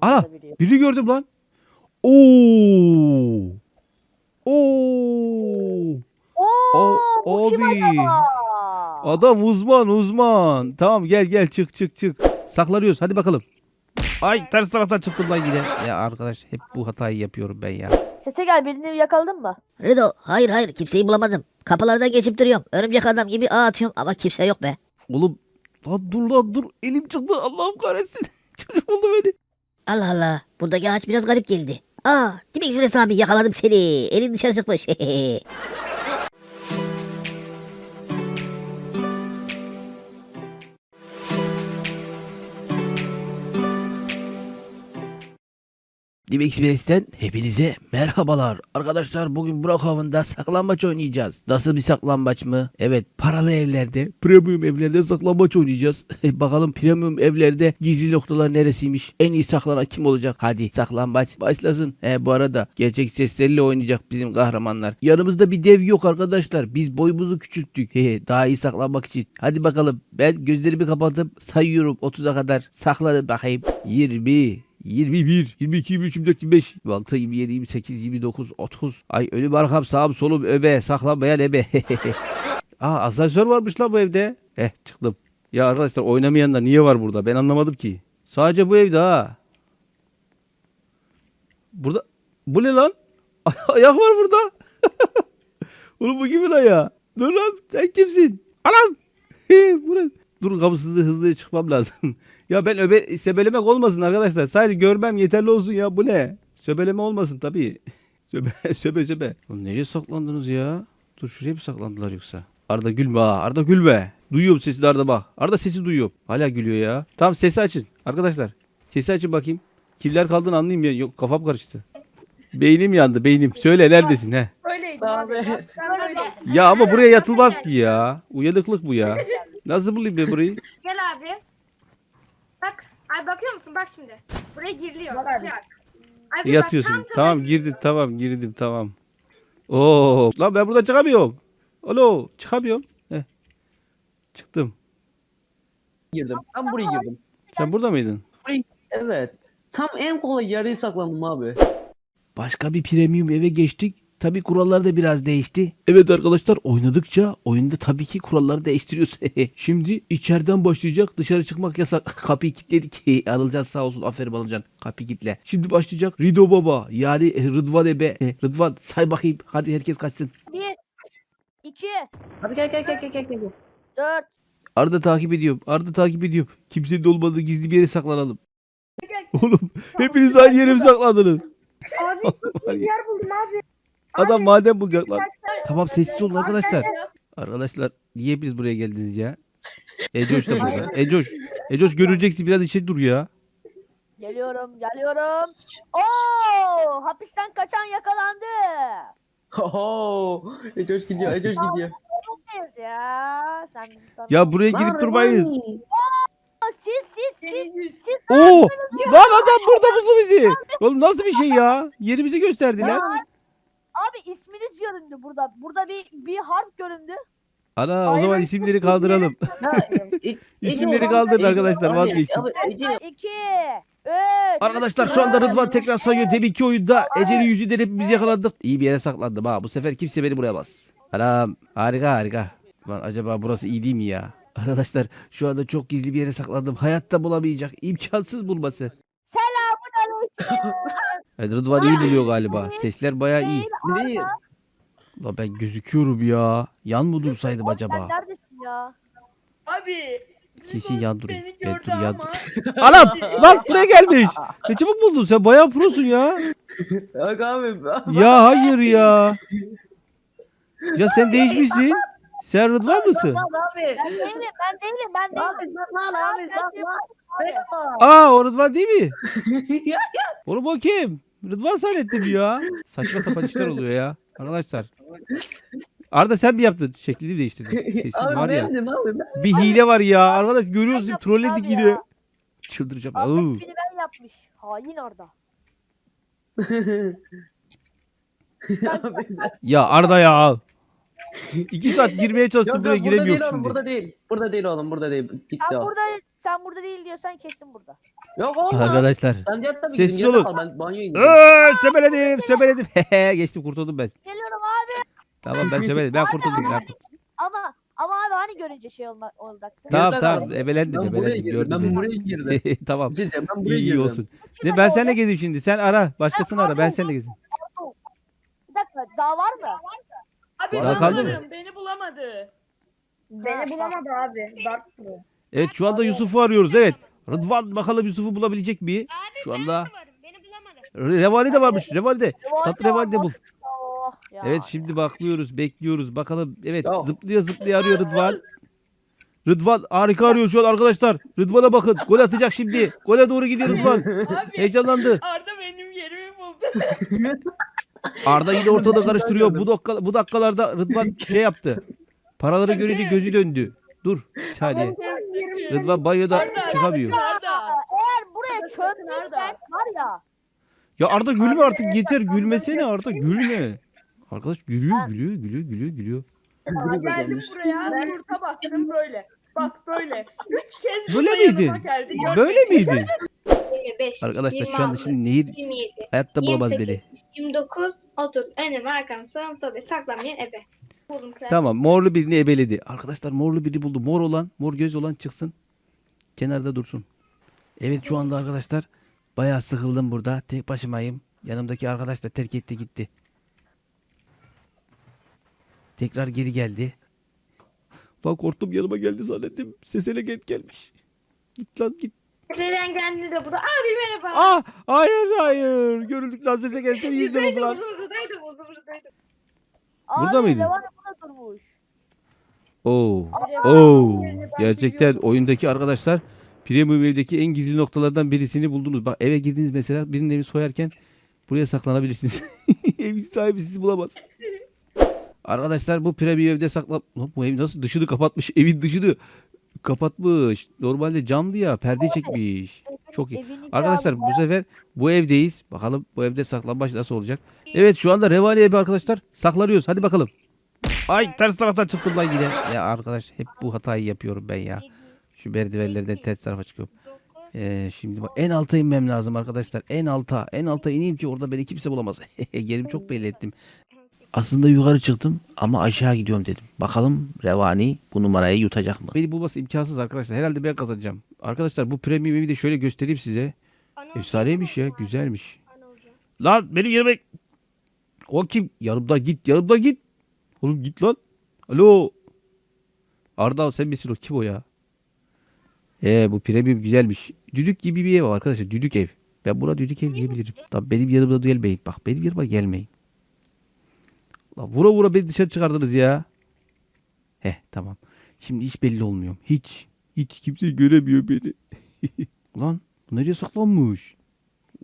Ana burada biri. biri gördüm lan. Oo. Oo. Oo, O- bu kim abi. acaba? Adam uzman uzman. Tamam gel gel çık çık çık. Saklanıyoruz hadi bakalım. Ay ters taraftan çıktım lan yine. Ya arkadaş hep bu hatayı yapıyorum ben ya. Sese gel birini yakaladın mı? Rido hayır hayır kimseyi bulamadım. Kapılardan geçip duruyorum. Örümcek adam gibi ağ atıyorum ama kimse yok be. Oğlum lan dur lan dur elim çıktı Allah'ım kahretsin. Çocuk oldu beni. Allah Allah buradaki ağaç biraz garip geldi. Aa Demek Züret abi yakaladım seni. Elin dışarı çıkmış. Dim Express'ten hepinize merhabalar. Arkadaşlar bugün Burak Avı'nda saklambaç oynayacağız. Nasıl bir saklambaç mı? Evet paralı evlerde, premium evlerde saklambaç oynayacağız. Bakalım premium evlerde gizli noktalar neresiymiş? En iyi saklanan kim olacak? Hadi saklambaç başlasın. He bu arada gerçek sesleriyle oynayacak bizim kahramanlar. Yanımızda bir dev yok arkadaşlar. Biz boyumuzu küçülttük. Daha iyi saklanmak için. Hadi bakalım ben gözlerimi kapatıp sayıyorum 30'a kadar. Saklanın bakayım. 20 21, 22, 23, 24, 25, 26, 27, 28, 29, 30. Ay önüm arkam sağım solum öbe saklanmayan ebe. Aa asansör varmış la bu evde. Eh çıktım. Ya arkadaşlar oynamayanlar niye var burada ben anlamadım ki. Sadece bu evde ha. Burada bu ne lan? Ayak var burada. Oğlum bu kimin ayağı? Dur lan sen kimsin? Anam. Burası. Dur kapısızı hızlı çıkmam lazım. ya ben öbe sebelemek olmasın arkadaşlar. Sadece görmem yeterli olsun ya. Bu ne? Söbeleme olmasın tabii. söbe söbe söbe. Oğlum nereye saklandınız ya? Dur şuraya mı saklandılar yoksa? Arda gülme ha. Arda gülme. Duyuyorum sesini Arda bak. Arda sesi duyuyorum. Hala gülüyor ya. Tamam sesi açın. Arkadaşlar sesi açın bakayım. Kimler kaldığını anlayayım ya. Yok kafam karıştı. Beynim yandı beynim. Söyle neredesin he? Öyleydi abi. Ya ama buraya yatılmaz ki ya. Uyanıklık bu ya. Nasıl bulayım ben burayı? Gel abi. Bak. Ay bakıyor musun? Bak şimdi. Buraya giriliyor. Bak abi. Bak. Ay, bir bak, Yatıyorsun. tam Tamam girdim tamam girdim tamam. Oo lan ben buradan çıkamıyorum. Alo çıkamıyorum. Heh. Çıktım. girdim. Tam buraya girdim. Sen burada mıydın? Evet. Tam en kolay yere saklandım abi. Başka bir premium eve geçtik. Tabii kurallar da biraz değişti. Evet arkadaşlar oynadıkça oyunda tabii ki kuralları değiştiriyoruz. Şimdi içeriden başlayacak. Dışarı çıkmak yasak. Kapıyı kilitledik. Anılcan sağ olsun. Aferin Anılcan. Kapıyı kilitle. Şimdi başlayacak. Rido Baba yani Rıdvan Ebe. Eh, Rıdvan say bakayım. Hadi herkes kaçsın. 1, 2, Hadi gel gel gel gel gel. gel. 4, Arda takip ediyorum. Arda takip ediyorum. Kimsenin olmadığı gizli bir yere saklanalım. Oğlum hepiniz aynı yere mi saklandınız? Abi Var ya, yer buldum abi. Adam maden bulacak lan. Tamam sessiz olun arkadaşlar. Arkadaşlar niye hepiniz buraya geldiniz ya? Ecoş da burada. Ecoş. Ecoş göreceksin biraz içeri dur ya. geliyorum, geliyorum. Oo, hapisten kaçan yakalandı. Oho. Ecoş gidiyor. Ecoş gidiyor. Ya? Sen bizi tanı- Ya buraya girip durmayın. Aa, Siz, siz, siz, siz. Oo! Lan adam burada buldu bizi. Oğlum nasıl bir şey ya? Yerimizi gösterdiler. Abi isminiz göründü burada. Burada bir bir harf göründü. Ana o zaman isimleri kaldıralım. İsimleri kaldırın arkadaşlar vazgeçtim. 2, 3, Arkadaşlar şu anda Rıdvan tekrar sayıyor. Deminki oyunda Ece'nin yüzünden hepimiz yakalandık. İyi bir yere saklandım ha. Bu sefer kimse beni buraya bas. Anam harika harika. Lan acaba burası iyi değil mi ya? Arkadaşlar şu anda çok gizli bir yere saklandım. Hayatta bulamayacak. İmkansız bulması. Selamun aleyküm. Evet, Rıdvan iyi buluyor galiba. Sesler bayağı iyi. Değil. Lan ben gözüküyorum ya. Yan mı dursaydım Oğlum acaba? Sen neredesin ya? Abi. Kesin yan durayım. Beni Ben gördü dur yan ama. dur. Anam! Lan buraya gelmiş. Ne çabuk buldun sen bayağı prosun ya. Yok abi. Ya hayır ya. Ya sen değişmişsin. Sen Rıdvan mısın? Abi. Ben değilim, ben değilim, ben değilim. Abi saklan abi saklan. Aa o Rıdvan değil mi? Oğlum o kim? Rıdvan zannettim ya. Saçma sapan işler oluyor ya. Arkadaşlar. Arda sen mi yaptın? Şeklini mi değiştirdin? Kesin abi var ya. abi ben. Bir hile var ya. Arkadaş görüyorsun yaptım trolledik abi yine. ya. Çıldıracağım. İsmini ben yapmış. Hain Arda. Abi ben- Ya Arda ya. İki saat girmeye çalıştım Yok buraya burada değil giremiyorum oğlum şimdi. burada değil. Burada değil oğlum burada değil. Gitti Ben o. burada sen burada değil diyorsan kesin burada. Yok olmaz. Arkadaşlar. Ben diğer tabii Sessiz olun. Kal, ben banyoya gideyim. Eee, söbeledim söbeledim. Hehe, Geçtim kurtuldum ben. Geliyorum abi. Tamam ben söbeledim. Ben kurtuldum. Ben kurtuldum. Ama ama abi hani görünce şey olma, olacaktı. Tamam tamam abi. ebelendim Ben ebelendim gördüm Ben beni. buraya girdim. tamam. Şey ben buraya İyi iyi girdim. olsun. Ne ben seninle gezeyim şimdi. Sen ara. Başkasını ara. Ben seninle gezeyim. Bir dakika daha var mı? Abi Daha ben kaldı mı? Beni bulamadı. Beni bulamadı abi. Dark. Evet şu anda Yusuf'u arıyoruz. Evet. Rıdvan bakalım Yusuf'u bulabilecek mi? Şu anda Beni bulamadı. Revali de varmış. Revali de. Tatlı Revali de bul. Oh, ya. Evet şimdi bakıyoruz, bekliyoruz. Bakalım. Evet Ya. zıplıyor zıplıyor arıyor Rıdvan. Rıdvan harika arıyor şu an arkadaşlar. Rıdvan'a bakın. Gol atacak şimdi. Gole doğru gidiyor Rıdvan. Abi Heyecanlandı. Arda benim yerimi buldu. Arda yine ortada karıştırıyor. Bu dakika, bu dakikalarda Rıdvan şey yaptı. Paraları görünce gözü döndü. Dur bir saniye. Rıdvan banyoda Arda, çıkamıyor. Arda. Eğer buraya çömdüysen var ya. Ya Arda gülme artık yeter. Gülmesene Arda gülme. Arkadaş gülüyor gülüyor gülüyor gülüyor gülüyor. Geldim buraya yurta baktım böyle. Bak böyle. Üç kez Böyle burada miydi? yanıma geldi. Böyle miydi? 25, Arkadaşlar şu anda 26, şimdi Nehir 27, hayatta bulamaz 28, beni. 29, 30. Önüm arkam sağım sobe saklanmayan ebe. Buldum kral. Tamam morlu birini ebeledi. Arkadaşlar morlu biri buldu. Mor olan, mor göz olan çıksın. Kenarda dursun. Evet şu anda arkadaşlar bayağı sıkıldım burada. Tek başımayım. Yanımdaki arkadaş da terk etti gitti. Tekrar geri geldi. Bak korktum yanıma geldi zannettim. Sesele get gelmiş. Git lan git. Seslen geldi de bu da. Abi merhaba. Ah hayır hayır. Görüldük lan sese geldi. Yüzde Buradaydı bu lan. buldum buradaydı buldum buradaydı. Burada Abi, mıydın? Levane burada durmuş. Oo. Abi, Oo. Gerçekten oyundaki arkadaşlar Premium evdeki en gizli noktalardan birisini buldunuz. Bak eve girdiniz mesela birinin evi soyarken buraya saklanabilirsiniz. Evin sahibi sizi bulamaz. Arkadaşlar bu Premium evde sakla... Lan bu ev nasıl dışını kapatmış? Evin dışını kapatmış. Normalde camdı ya perde çekmiş. Çok iyi. Arkadaşlar bu sefer bu evdeyiz. Bakalım bu evde saklambaç nasıl olacak? Evet şu anda Revali evi arkadaşlar saklanıyoruz. Hadi bakalım. Ay ters taraftan çıktım lan yine. Ya arkadaş hep bu hatayı yapıyorum ben ya. Şu merdivenlerden ters tarafa çıkıyorum. Ee, şimdi bak en alta inmem lazım arkadaşlar. En alta. En alta ineyim ki orada beni kimse bulamaz. Yerimi çok belli ettim. Aslında yukarı çıktım ama aşağı gidiyorum dedim. Bakalım Revani bu numarayı yutacak mı? Beni bulması imkansız arkadaşlar. Herhalde ben kazanacağım. Arkadaşlar bu premium evi de şöyle göstereyim size. Efsaneymiş ya. Güzelmiş. Lan benim yerime... O kim? Yanımda git. Yanımda git. Oğlum git lan. Alo. Arda sen misin o? Kim o ya? Ee bu premium güzelmiş. Düdük gibi bir ev var arkadaşlar. Düdük ev. Ben buna düdük ev diyebilirim. Tabii benim yanımda gelmeyin. Bak benim yanıma gelmeyin. La vura vura beni dışarı çıkardınız ya. Heh tamam. Şimdi hiç belli olmuyor. Hiç. Hiç kimse göremiyor beni. Ulan nereye saklanmış?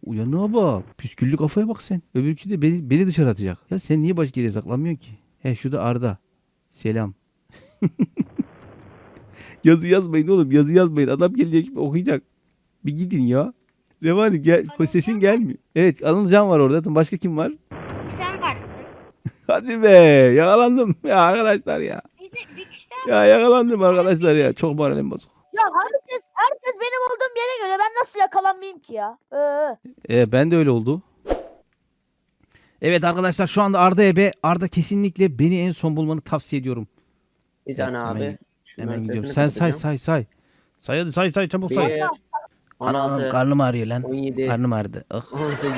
Uyanığa bak. Püsküllü kafaya bak sen. Öbürkü de beni, beni dışarı atacak. Ya sen niye başka yere saklanmıyorsun ki? He şu da Arda. Selam. yazı yazmayın oğlum. Yazı yazmayın. Adam gelecek şimdi okuyacak. Bir gidin ya. Ne var gel, sesin gelmiyor. Evet Anılcan var orada. Başka kim var? Sen varsın. Hadi be yakalandım ya arkadaşlar ya. Bir de bir kişi Ya yakalandım arkadaşlar ya. Çok moralim bozuk. Ya herkes, herkes benim olduğum yere göre ben nasıl yakalanmayayım ki ya? Ee, Ee, ben de öyle oldu. Evet arkadaşlar şu anda Arda Ebe. Arda kesinlikle beni en son bulmanı tavsiye ediyorum. Bir tane Hemen- abi. Hemen Ben gidiyorum. Sen say say say. Say hadi say say çabuk say. Anam 16, karnım ağrıyor lan. 17, Karnım ağrıdı. Ah. 18,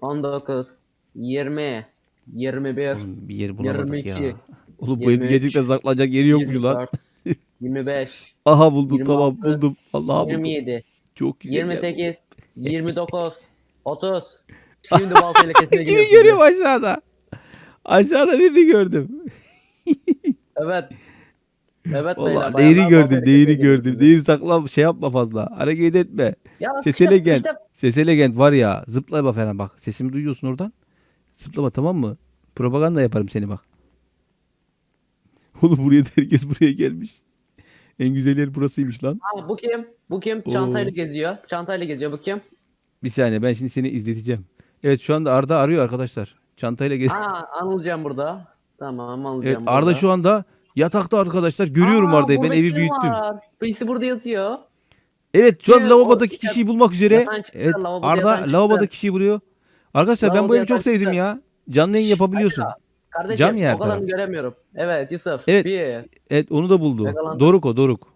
19, 20, 21, Oğlum bir yer bulamadık ya. 22, Oğlum bu evde 23, gerçekten saklanacak yeri yokmuş lan. 24, 25, Aha buldum 26, tamam buldum. Allah'a buldum. 27, Çok güzel. ya. 28, 29, 30. Şimdi baltayla kesine Kimi görüyorum aşağıda? Aşağıda birini gördüm. Evet. Evet beyler, değeri bayağı gördüm, baltayla değeri gördüm. gidiyorsunuz. Değeri sakla şey yapma fazla. Hareket etme. Ya Sese işte- legend. işte Sese legend var ya. Zıplama falan bak. Sesimi duyuyorsun oradan. Zıplama tamam mı? Propaganda yaparım seni bak. Oğlum buraya da herkes buraya gelmiş. En güzel yer burasıymış lan. Aa, bu kim? Bu kim? Oo. Çantayla geziyor. Çantayla geziyor. Bu kim? Bir saniye ben şimdi seni izleteceğim. Evet şu anda Arda arıyor arkadaşlar. Çantayla gez. Aa Anılcan burada. Tamam Anılcan Evet burada. Arda şu anda yatakta arkadaşlar. Görüyorum Aa, Arda'yı. Ben burada evi büyüttüm. Var? Birisi burada yatıyor. Evet şu an lavabodaki o- kişiyi bulmak üzere. Çıktı, Evet lavaboda yatan Arda çıktı. lavabodaki kişiyi buluyor. Arkadaşlar ben bu Lavaboda evi çok yatan sevdim çıktı. ya. Canlı yayın yapabiliyorsun. Kardeşim Cam yer o kadarını göremiyorum. Evet Yusuf. Evet. Bir. Evet onu da buldu. Yakalandı. Doruk o Doruk.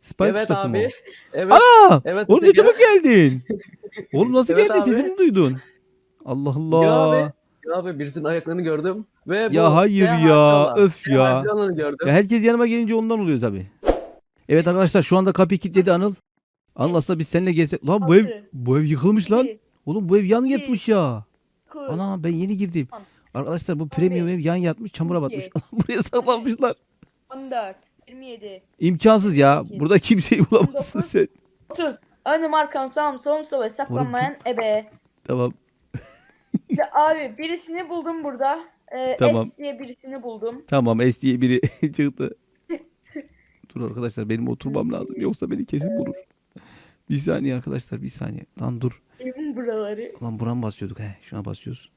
Spike evet ustası mı abi. o? Evet. Aa! Evet, Oğlum ne çabuk geldin. Oğlum nasıl Evet geldin? abi. Sesimi mi duydun? Allah Ya Allah. abi. Ya abi birisinin ayaklarını gördüm. Ve bu Ya hayır ya, öf ya. gördüm. Ya herkes yanıma gelince ondan oluyor tabii. Evet arkadaşlar şu anda kapıyı kilitledi Anıl. Anıl aslında biz seninle gezsek. Lan bu ev, bu ev yıkılmış lan. Oğlum bu ev yan yatmış ya. Ana ben yeni girdim. Arkadaşlar bu premium ev yan yatmış çamura batmış. Buraya saklanmışlar. 14, 27, İmkansız ya. Burada kimseyi bulamazsın sen. 30. Önüm arkam sağım solum sola saklanmayan ebe. Tamam. İşte abi birisini buldum burada. Ee, Tamam. S diye birisini buldum. Tamam S diye biri çıktı. Dur arkadaşlar benim oturmam lazım. Yoksa beni kesin bulur. Bir saniye arkadaşlar bir saniye. Lan dur. Evin buraları. Lan buram basıyorduk he. Şuna basıyoruz.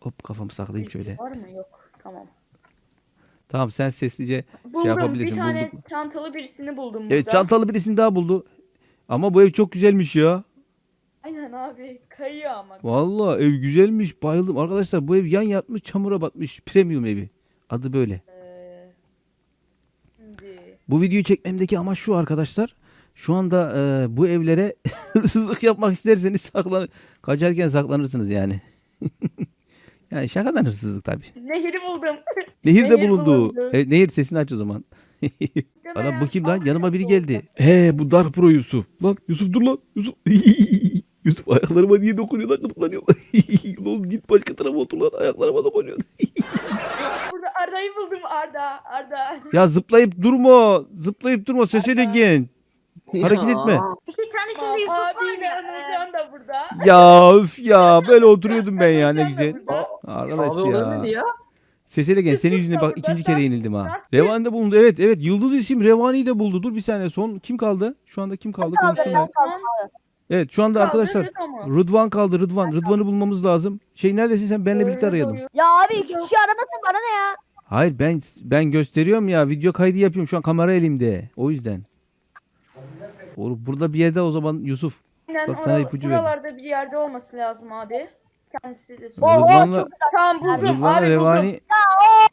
Hop kafamı saklayayım şöyle. Var mı? Yok. Tamam. Tamam sen seslice Buldum. şey yapabilirsin. bir tane Bulduk. mu? çantalı birisini buldum Evet burada. çantalı birisini daha buldu. Ama bu ev çok güzelmiş ya. Aynen abi. Kayıyor ama. Vallahi ev güzelmiş. Bayıldım. Arkadaşlar bu ev yan yatmış çamura batmış. Premium evi. Adı böyle. Ee, şimdi. Bu videoyu çekmemdeki amaç şu arkadaşlar. Şu anda e, bu evlere hırsızlık yapmak isterseniz saklan kaçarken saklanırsınız yani. yani şakadan hırsızlık tabii. Nehri buldum. Nehir de Nehir bulundu. bulundu. Evet, nehir sesini aç o zaman. Ana bu kim lan? Yanıma biri geldi. He bu Dark Pro Yusuf. Lan Yusuf dur lan. Yusuf. Yusuf ayaklarıma niye dokunuyor lan gıdıklanıyor. Oğlum git başka tarafa otur lan ayaklarıma dokunuyor. Burada Arda'yı buldum Arda. Arda. ya zıplayıp durma. Zıplayıp durma sesini gen. Hareket etme. İki tane şimdi Yusuf Abi var ya. Anılcan da burada. Ya üf ya böyle oturuyordum ben ya ne Anılcan da güzel. burada. Arkadaş Abi ya. ya. Sesele gel senin Yusuf yüzüne da bak ikinci kere yenildim ha. Revani de bulundu evet evet Yıldız isim Revani'yi de buldu. Dur bir saniye son kim kaldı? Şu anda kim kaldı ben kaldım abi. Evet şu anda arkadaşlar Kaldırdı ama. Rıdvan kaldı Rıdvan. Rıdvan'ı bulmamız lazım. Şey neredesin sen benle birlikte arayalım. Ya abi iki kişi aramasın bana ne ya? Hayır ben ben gösteriyorum ya video kaydı yapıyorum şu an kamera elimde. O yüzden. Oğlum burada bir yerde o zaman Yusuf. Aynen Bak sana ipucu verdim. buralarda bir yerde olması lazım abi. Kendisi de Oo, söylüyor. Rıdvan'la çok güzel. Tamam buldum Rıdvan'la abi Revani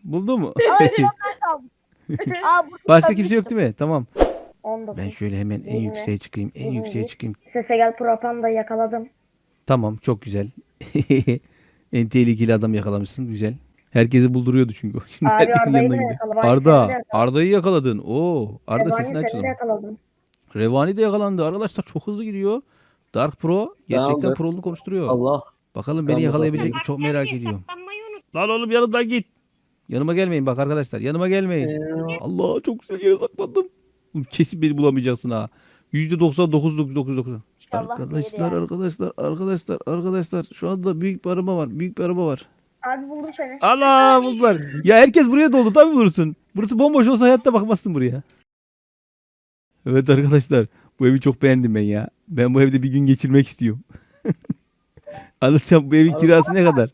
buldu mu? Abi Başka kimse yok değil mi? Tamam. 19. Ben şöyle hemen en Yirmi. yükseğe çıkayım. En Yirmi yükseğe bir. çıkayım. Sese gel propanda yakaladım. Tamam çok güzel. en tehlikeli adam yakalamışsın. Güzel. Herkesi bulduruyordu çünkü. Şimdi Abi herkesin Arda'yı yanına gidiyor. yakaladım. Arda. Arda'yı yakaladın. Oo. Arda Revani sesini aç o zaman. yakaladım. Revani de yakalandı. Arkadaşlar çok hızlı gidiyor. Dark Pro gerçekten Tamamdır. proluğunu konuşturuyor. Allah. Bakalım beni Tamam, yakalayabilecek mi? Çok merak ediyorum. Lan oğlum yanımdan git. Yanıma gelmeyin bak arkadaşlar. Yanıma gelmeyin. Ee, Allah çok güzel yere saklandım. Kesin beni bulamayacaksın ha. %99.99. İnşallah Arkadaşlar değil ya. arkadaşlar arkadaşlar arkadaşlar şu anda büyük bir araba var. Büyük bir araba var. Abi buldum seni. Allah buldular. Ya herkes buraya doldu tabii bulursun. Burası bomboş olsa hayatta bakmazsın buraya. Evet arkadaşlar bu evi çok beğendim ben ya. Ben bu evde bir gün geçirmek istiyorum. Anlatacağım bu evin kirası ne kadar?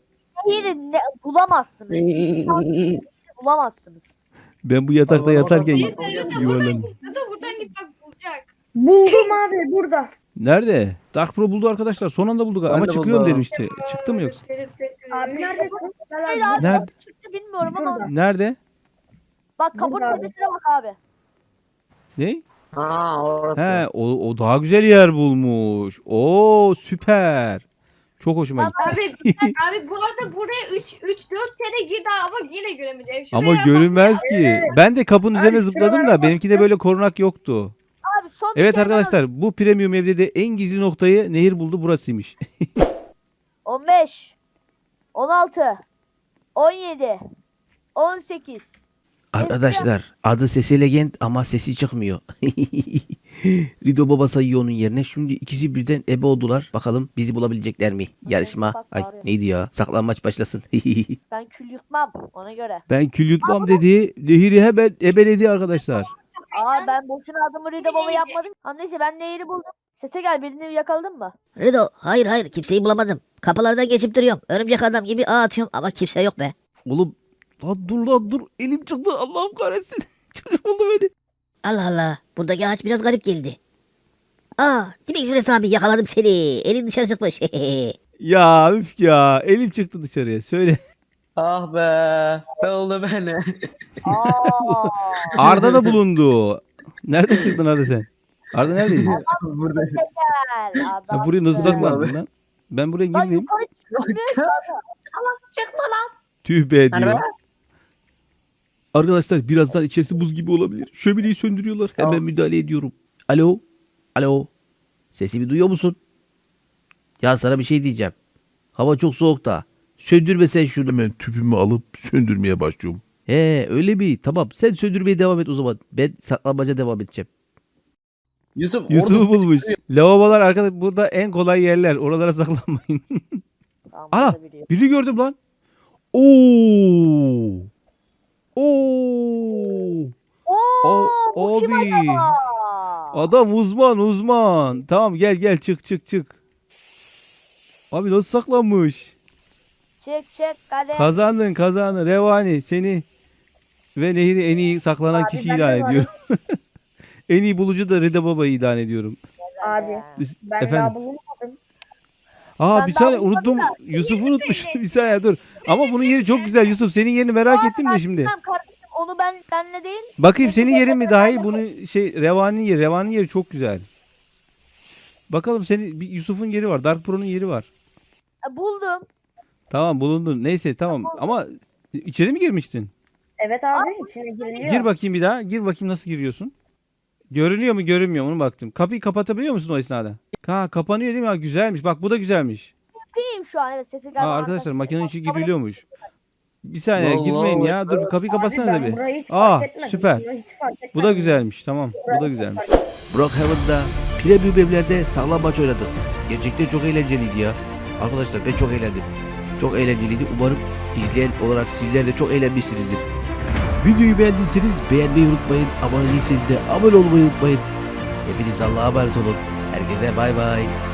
Nehri ne, bulamazsınız. Bulamazsınız. Ben bu yatakta yatarken Allah. yuvarlandım. Ya da buradan git bak bulacak. Buldum abi burada. Nerede? Dark Pro buldu arkadaşlar. Son anda bulduk ama de çıkıyorum buldum. dedim işte. Çıktı mı yoksa? Abi neredesin? Gel Hayır abi. Nerede? nasıl çıktı bilmiyorum ama. Nerede? bak kapının Burada abi. tepesine bak abi. Ne? Ha orası. He o, o daha güzel yer bulmuş. Oo süper. Çok hoşuma gitti. Abi, abi bu arada buraya 3 3 4 kere girdi ama yine göremeyeceğim. Şuraya Ama bak. görünmez ki. Ben de kapının üzerine zıpladım da bak. benimki de böyle korunak yoktu. Abi son bir Evet kere daha- arkadaşlar bu premium evde de en gizli noktayı nehir buldu burasıymış. 15 16 17 18 Arkadaşlar adı Sesi Legend ama sesi çıkmıyor. Rido Baba sayıyor onun yerine. Şimdi ikisi birden ebe oldular. Bakalım bizi bulabilecekler mi? Yarışma. bak Ay bağırıyor. neydi ya? Saklanmaç başlasın. ben kül yutmam ona göre. ben kül yutmam dedi. Nehir'i hemen ebeledi arkadaşlar. Aa ben boşuna adımı Rida Baba yapmadım. Ha neyse ben Nehir'i buldum. Sese gel birini yakaladın mı? Rido hayır hayır kimseyi bulamadım. Kapılardan geçip duruyorum. Örümcek adam gibi ağ atıyorum ama kimse yok be. Oğlum lan dur lan dur. Elim çıktı. Allah'ım kahretsin. Çocuk buldu beni. Allah Allah buradaki ağaç biraz garip geldi. Aa Demek İsmet abi yakaladım seni. Elin dışarı çıkmış. Ya üf ya elim çıktı dışarıya söyle. Ah be. Ne oldu beni? Aa. Arda da bulundu. Nereden çıktın Arda sen? Arda neredeydin? Burada. Adam. buraya nasıl saklandın lan? Ben buraya Lan girdim. Çıkma lan. Tüh be diyor. Arkadaşlar birazdan içerisi buz gibi olabilir. Şömineyi söndürüyorlar. Hemen Tamam. müdahale ediyorum. Alo? Alo? Sesimi duyuyor musun? Ya sana bir şey diyeceğim. Hava çok soğuk da. Söndürme sen şunu. Hemen tüpümü alıp söndürmeye başlıyorum. He öyle mi? Tamam sen söndürmeye devam et o zaman. Ben saklambaca devam edeceğim. Yusuf, Yusuf'u orada- bulmuş. Lavabolar arkadaş burada en kolay yerler. Oralara saklanmayın. Tamam, Ana burada biliyor. biri gördüm lan. Oo. Oo. Oo, O- kim abi. acaba? Adam uzman uzman. Tamam gel gel çık çık çık. Abi nasıl saklanmış? Çek çek hadi. Kazandın kazandın. Revani seni ve Nehir'i en iyi saklanan Abi, kişi ben de ilan varım. ediyorum. en iyi bulucu da Rida Baba'yı ilan ediyorum. Abi ben Efendim? daha bulunmadım. Aa Ben bir daha saniye unuttum. da. Yusuf'u unutmuş. bir saniye dur. Ama bunun yeri çok güzel Yusuf. Senin yerini merak ettim de şimdi. Tamam kardeşim onu ben benle değil. Bakayım senin yerin mi daha iyi? Bunun şey Revani'nin yeri. Revani'nin yeri çok güzel. Bakalım senin bir Yusuf'un yeri var. Dark Pro'nun yeri var. E, buldum. Tamam bulundun. Neyse tamam. Ama içeri mi girmiştin? Evet abi içine giriliyor. Gir bakayım bir daha. Gir bakayım nasıl giriyorsun. Görünüyor mu görünmüyor mu onu baktım. Kapıyı kapatabiliyor musun o esnada? Ha kapanıyor değil mi? Ha, güzelmiş. Bak bu da güzelmiş. Yapayım şu an evet sesi geldi. Ha arkadaşlar makinenin içi giriliyormuş. Bir saniye Allah girmeyin ya. Dur kapıyı Abi kapatsanıza bir. Aa, süper. Bu da güzelmiş. Tamam. Bu da güzelmiş. fark etmedim. Brookhaven'da premium evlerde saklambaç oynadık. Gerçekten çok eğlenceliydi ya. Arkadaşlar ben çok eğlendim. Çok eğlenceliydi. Umarım izleyen olarak sizler de çok eğlenmişsinizdir. Videoyu beğendiyseniz beğenmeyi unutmayın. Abone değilseniz de abone olmayı unutmayın. Hepiniz Allah'a emanet olun. Herkese bay bay.